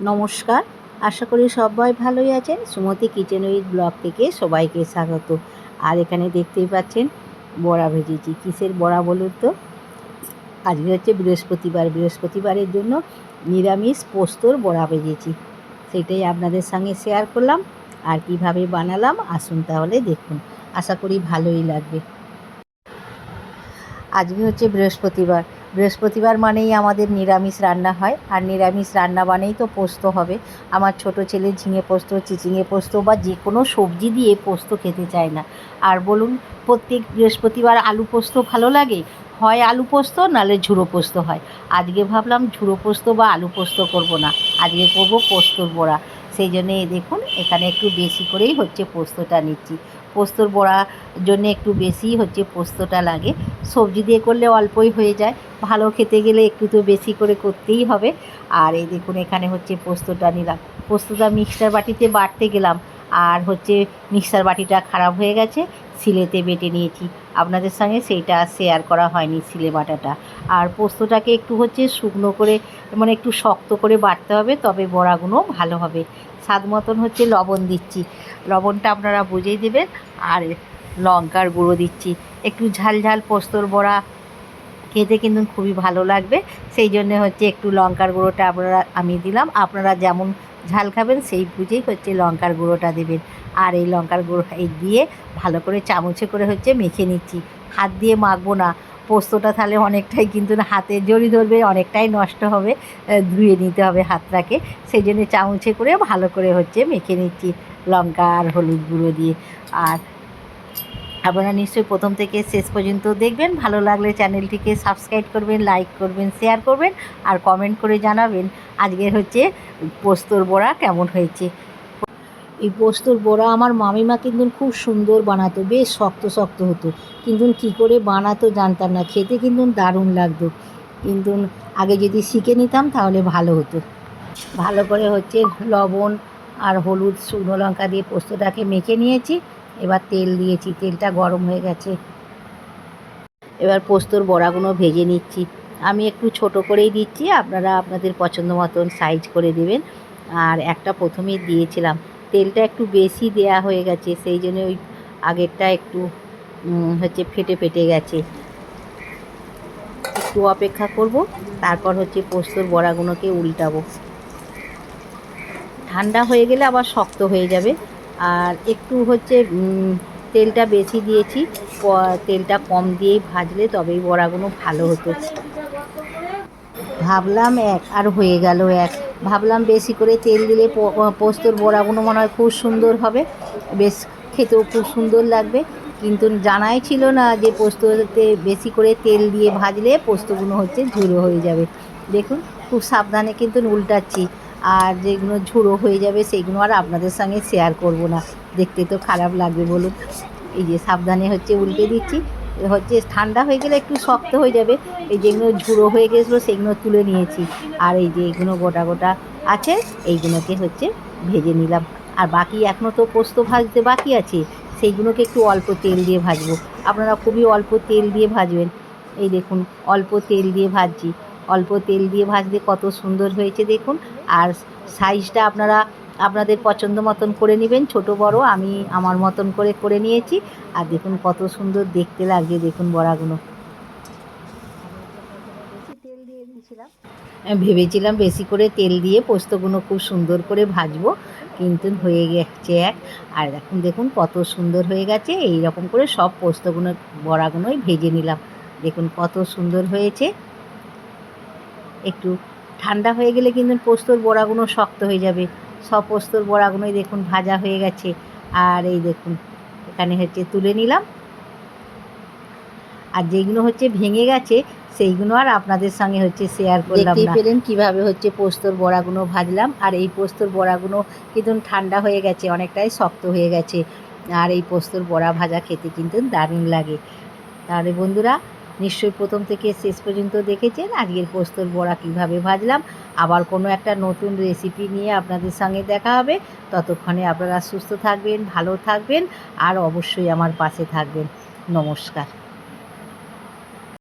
নমস্কার। আশা করি সবাই ভালোই আছেন। সুমতি কিচেন উইথ ব্লগ থেকে সবাইকে স্বাগত। আর এখানে দেখতেই পাচ্ছেন বড়া ভেজেছি। কিসের বড়া বলুন তো? আজকে হচ্ছে বৃহস্পতিবার। বৃহস্পতিবারের জন্য নিরামিষ পোস্তর বড়া ভেজেছি। সেটাই আপনাদের সঙ্গে শেয়ার করলাম আর কীভাবে বানালাম আসুন তাহলে দেখুন। আশা করি ভালোই লাগবে। আজকে হচ্ছে বৃহস্পতিবার। বৃহস্পতিবার মানেই আমাদের নিরামিষ রান্না হয়। আর নিরামিষ রান্না মানেই তো পোস্ত হবে। আমার ছোট ছেলে ঝিঙে পোস্ত, চিচিঙে পোস্ত বা যে কোনো সবজি দিয়ে পোস্ত খেতে চায় না। আর বলুন, প্রত্যেক বৃহস্পতিবার আলু পোস্ত ভালো লাগে? হয় আলু পোস্ত নাহলে ঝুড়ো পোস্ত হয়। আজকে ভাবলাম ঝুড়ো পোস্ত বা আলু পোস্ত করব না। আজকে করব পোস্তর বড়া। সেই জন্যে দেখুন, এখানে একটু বেশি করেই হচ্ছে পোস্তটা নিচ্ছি। পোস্তর বড়া জন্য একটু বেশি হচ্ছে পোস্তটা লাগে। সবজি দিয়ে করলে অল্পই হয়ে যায়। ভালো খেতে গেলে একটু তো বেশি করে করতেই হবে। আর এই দেখুন, এখানে হচ্ছে পোস্তটা নিলাম। পোস্তটা মিক্সচার বাটিতে বাটতে গেলাম। আর হচ্ছে মিক্সার বাটিটা খারাপ হয়ে গেছে, সিলেতে বেটে নিয়েছি। আপনাদের সঙ্গে সেইটা শেয়ার করা হয়নি সিলে বাটাটা। আর পোস্তটাকে একটু হচ্ছে শুকনো করে মানে একটু শক্ত করে বাটতে হবে, তবে বড়াগুলো ভালো হবে। স্বাদ মতন হচ্ছে লবণ দিচ্ছি। লবণটা আপনারা বুঝেই দেবেন। আর লঙ্কার গুঁড়ো দিচ্ছি। একটু ঝাল ঝাল পোস্তর বড়া খেতে কিন্তু খুবই ভালো লাগবে। সেই জন্য হচ্ছে একটু লঙ্কার গুঁড়োটা আপনারা, আমি দিলাম। আপনারা যেমন ঝাল খাবেন, সেই বুঝেই হচ্ছে লঙ্কার গুঁড়োটা দেবেন। আর এই লঙ্কার গুঁড়ো দিয়ে ভালো করে চামচে করে হচ্ছে মেখে নিচ্ছি। হাত দিয়ে মাখবো না। পোস্তটা তাহলে অনেকটাই কিন্তু হাতে জড়ি ধরবে, অনেকটাই নষ্ট হবে ধুয়ে নিতে হবে হাতটাকে। সেই জন্য চামচে করে ভালো করে হচ্ছে মেখে নিচ্ছি লঙ্কা আর হলুদ গুঁড়ো দিয়ে। আর আপনারা নিশ্চয়ই প্রথম থেকে শেষ পর্যন্ত দেখবেন। ভালো লাগলে চ্যানেলটিকে সাবস্ক্রাইব করবেন লাইক করবেন শেয়ার করবেন আর কমেন্ট করে জানাবেন আজকের হচ্ছে পোস্তর বড়া কেমন হয়েছে। এই পোস্তর বড়া আমার মামিমা কিন্তু খুব সুন্দর বানাতো, বেশ শক্ত শক্ত হতো। কিন্তু কী করে বানাতো জানতাম না, খেতে কিন্তু দারুণ লাগতো। কিন্তু আগে যদি শিখে নিতাম তাহলে ভালো হতো। ভালো করে হচ্ছে লবণ আর হলুদ, শুকনো লঙ্কা দিয়ে পোস্তটাকে মেখে নিয়েছি। এবার তেল দিয়েছি, তেলটা গরম হয়ে গেছে। এবার পোস্তর বড়াগুলো ভেজে নিচ্ছি। আমি একটু ছোট করেই দিচ্ছি, আপনারা আপনাদের পছন্দ মতন সাইজ করে দেবেন। আর একটা প্রথমেই দিয়েছিলাম। তেলটা একটু বেশি দেয়া হয়ে গেছে, সেই জন্য ওই আগেরটা একটু হচ্ছে ফেটে ফেটে গেছে। একটু অপেক্ষা করব, তারপর হচ্ছে পোস্তর বড়াগুলোকে উল্টাবো। ঠান্ডা হয়ে গেলে আবার শক্ত হয়ে যাবে। আর একটু হচ্ছে তেলটা বেশি দিয়েছি তেলটা কম দিয়েই ভাজলে তবেই বড়াগুলো ভালো হতো। ভাবলাম এক, আর হয়ে গেল এক। ভাবলাম বেশি করে তেল দিলে পোস্তর বড়াগুলো মনে হয় খুব সুন্দর হবে। বেশ খেতেও খুব সুন্দর লাগবে। কিন্তু জানাই ছিল না যে পোস্ততে বেশি করে তেল দিয়ে ভাজলে পোস্তগুলো হচ্ছে ঝুড়ো হয়ে যাবে। দেখুন, খুব সাবধানে কিন্তু উল্টাচ্ছি। আর যেগুলো ঝুড়ো হয়ে যাবে সেইগুলো আর আপনাদের সঙ্গে শেয়ার করব না। দেখতে তো খারাপ লাগবে বলুন। এই যে সাবধানে হচ্ছে উল্টে দিচ্ছি। হচ্ছে ঠান্ডা হয়ে গেলে একটু শক্ত হয়ে যাবে। এই যেগুলো ঝুড়ো হয়ে গেছিল, সেগুলো তুলে নিয়েছি। আর এই যে এগুলো গোটা গোটা আছে, এইগুলোকে হচ্ছে ভেজে নিলাম। আর বাকি এখনও তো পোস্ত ভাজতে বাকি আছে, সেইগুলোকে একটু অল্প তেল দিয়ে ভাজবো। আপনারা খুবই অল্প তেল দিয়ে ভাজবেন। এই দেখুন, অল্প তেল দিয়ে ভাজছি। অল্প তেল দিয়ে ভাজলে কত সুন্দর হয়েছে দেখুন। আর সাইজটা আপনারা আপনাদের পছন্দ মতন করে নেবেন, ছোট, বড়, আমি আমার মতন করে করে নিয়েছি। আর দেখুন কত সুন্দর দেখতে লাগছে দেখুন বড়াগুলো। ভেবেছিলাম বেশি করে তেল দিয়ে পোস্তগুলো খুব সুন্দর করে ভাজবো, কিন্তু হয়ে গেছে এক। আর এখন দেখুন কত সুন্দর হয়ে গেছে এই রকম করে সব পোস্তগুলো, বড়াগুলোই ভেজে নিলাম। দেখুন কত সুন্দর হয়েছে। একটু ঠান্ডা হয়ে গেলে কিন্তু পোস্তর বড়াগুলো শক্ত হয়ে যাবে। সব পোস্তর বড়াগুলোই দেখুন ভাজা হয়ে গেছে। আর এই দেখুন, এখানে হচ্ছে তুলে নিলাম। আর যেগুলো হচ্ছে ভেঙে গেছে, সেইগুলো আর আপনাদের সঙ্গে হচ্ছে শেয়ার করলাম না। পেলেন কীভাবে হচ্ছে পোস্তর বড়াগুলো ভাজলাম। আর এই পোস্তর বড়াগুলো কিন্তু ঠান্ডা হয়ে গেছে, অনেকটাই শক্ত হয়ে গেছে। আর এই পোস্তর বড়া ভাজা খেতে কিন্তু দারুণ লাগে। তাহলে বন্ধুরা নিশ্চয়ই প্রথম থেকে শেষ পর্যন্ত দেখেছেন। আজকের পোস্তর বড়া কীভাবে ভাজলাম, আবার কোনো একটা নতুন রেসিপি নিয়ে আপনাদের সঙ্গে দেখা হবে। ততক্ষণে আপনারা সুস্থ থাকবেন, ভালো থাকবেন, আর অবশ্যই আমার পাশে থাকবেন। নমস্কার।